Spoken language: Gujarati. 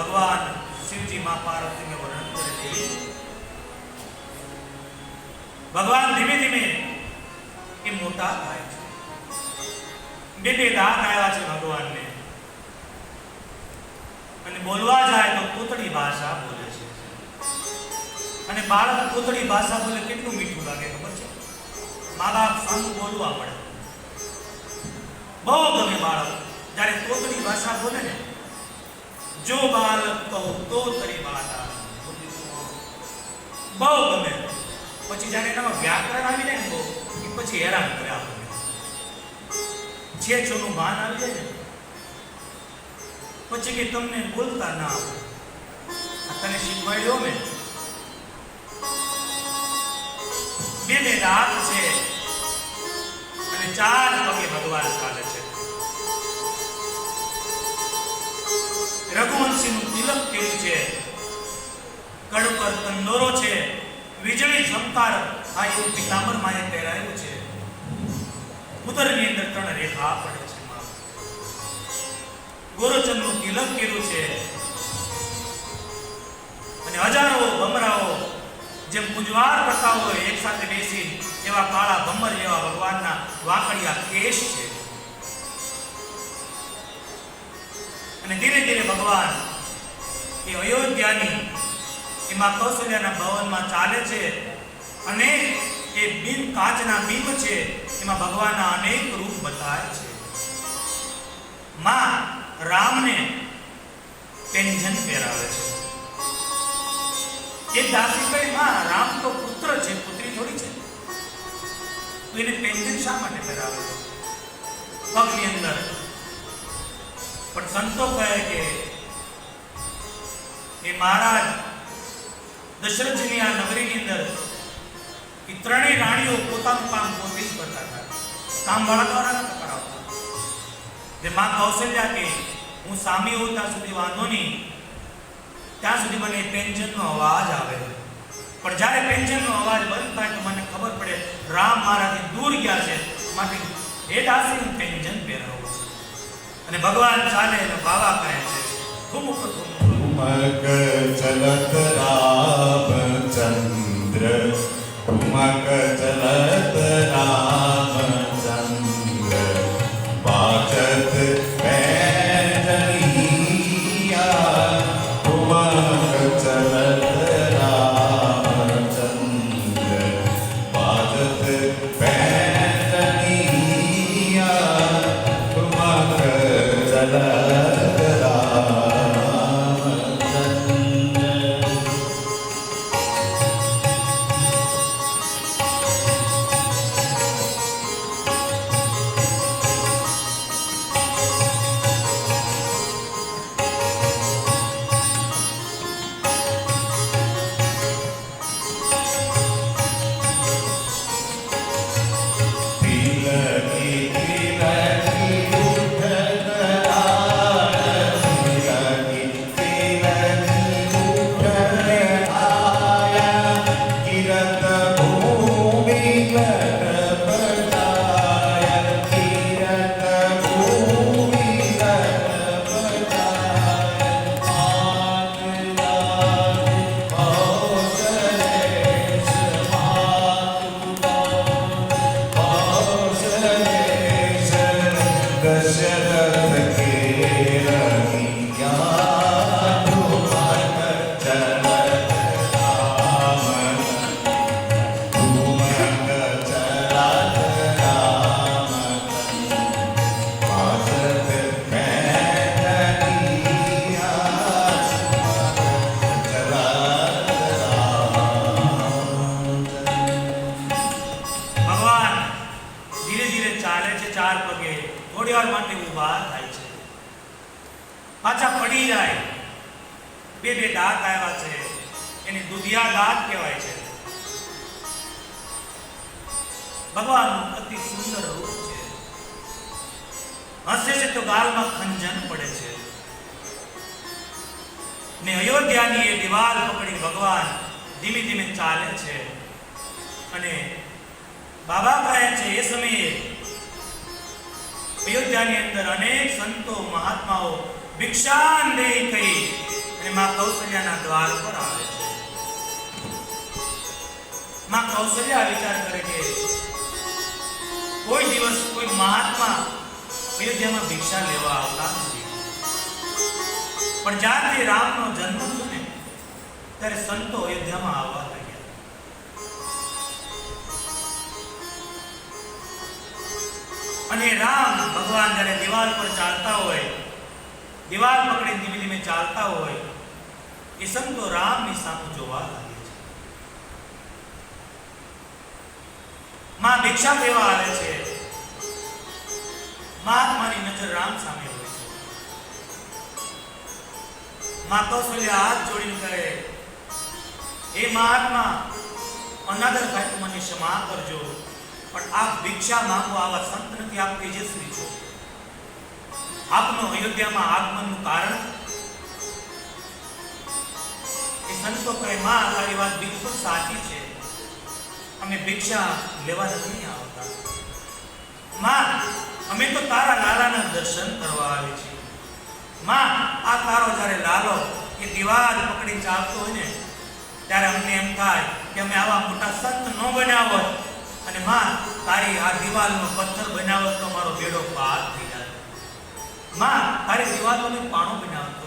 ભગવાન શિવજી માં પાર્વતીને વર્ણન કરે ભગવાન ધીમે ધીમે એ મોટા થાય છે. બે બે દાંત આવ્યા છે ભગવાનને. અને બોલવા જાય તો પૂતળી ભાષા બોલે છે. અને બાળક પૂતળી ભાષા બોલે કેટલું મીઠું લાગે ખબર છે? મા બાપ સામું બોલવા પડે. બહુ ગમે બાળક. જ્યારે કોતળી ભાષા બોલે ને જો બાલક કહો તો તરી માતા બહુ ગમે. પછી જ્યારે એનામાં વ્યાકરણ આવી જાય ને બહુ પછી હેરાન કરે આપણને. છે છોનું માન આવી જાય ને, પછી કે તમને બોલતા ના આવે. તને શીખવાડ્યો મેં. બે બે દાંત છે. અને ચાર પગે ભગવાન ચાલે છે. પર કંદોરો છે. વીજળી ઝમકાર આ એવું પિતાંબર માએ પહેરાયું છે. ઉદરની અંદર ત્રણ રેખા પડે છે. ગોરચંદનું તિલક કર્યું છે. અને હજારો ભમરાઓ જેમ પૂજવાર કરતા હોય એક સાથે બેસી એવા કાળા ભમર જેવા ભગવાનના વાકડિયા કેશ છે. અને ધીરે ધીરે ભગવાન એ અયોધ્યાની એમાં કૌશલ્યાના ભવનમાં ચાલે છે. અને એ બિન કાચના બિંબ છે, એમાં ભગવાનના અનેક રૂપ બતાવે છે. માં રામને પેંજન પહેરાવે છે. એ દાસીભાઈ માં રામ તો પુત્ર છે, પુત્રી થોડી છે. તો એને પેન્જન શા માટે પહેરાવે છે? પગની અંદર. પણ સંતો કહે કે એ મહારાજ દશરથજીની આ નગરીની અંદર એ ત્રણેય રાણીઓ પોતાનું કામ પોતે જ કરતા હતા. કામવાળા દ્વારા નતા કરાવતા જે માં કૌશલ્યા કે હું સામી હોઉં ત્યાં સુધી વાંધો નહીં, ત્યાં સુધી મને પેન્શનનો અવાજ આવે. પણ જ્યારે પેન્શનનો અવાજ બંધ થાય તો મને ખબર પડે રામ મારાથી દૂર ગયા છે. માટે દાસી, હું પેન્શન પહેરાવું. અને ભગવાન ચાલે અને બાવા કહે છે ખૂબ ઠુમક चलत रा चलत બે બે દાંત આવ્યા છે. એને દુધિયા દાંત કહેવાય છે. ભગવાનનું અતિ સુંદર રૂપ છે. હસે છે તો ગાલમાં ખંજન પડે છે. ને અયોધ્યાની એ દિવાલ પકડી ભગવાન ધીમે ધીમે ચાલે છે. અને બાબા કહે છે, એ સમયે અયોધ્યાની અંદર અનેક સંતો મહાત્માઓ ભિક્ષાન દે કહી અને માં કૌશલ્યાના દ્વાર પર આવે છે. માં કૌશલ્યા વિચાર કરે કે કોઈ દિવસ કોઈ મહાત્મા અયોધ્યામાં ભિક્ષા લેવા આવતા નથી. પણ જ્યારથી રામનો જન્મ થયો ને, ત્યારે સંતો અયોધ્યામાં આવવા લાગ્યા. અને રામ ભગવાન જ્યારે દિવાલ પર ચાલતા હોય, દિવાલ પકડી ધીમે ધીમે ચાલતા હોય એ રામની સામે જોવા લાગે છે માં ભિક્ષા લેવા આવે છે. મહાત્માની નજર રામ સામે હોય છે. માં કૌશલ્યા હાથ જોડીને કહે, હે મહાત્મા, અનાદર થાય તો મને ક્ષમા કરજો, પણ આપ ભિક્ષા માંગો આવા સંત નથી આપ તેજસ્વી છો. આપનો અયોધ્યામાં આગમનનું કારણ સંતો કહે, માં, તારી વાત બિલકુલ સાચી છે. અમે ભિક્ષા લેવા નથી આવતા. માં, અમે તો તારા લાલાના દર્શન કરવા આવે છીએ. માં, આ તારો જ્યારે લાલો એ દિવાલ પકડી ચાલતો હોય ને, ત્યારે અમને એમ થાય કે અમે આવા મોટા સંત ન બનાવો અને માં, તારી આ દિવાલનો પથ્થર બનાવો તો મારો બેડો પાર થઈ જાય. માં, તારી દિવાલોને પાણો બનાવતો છે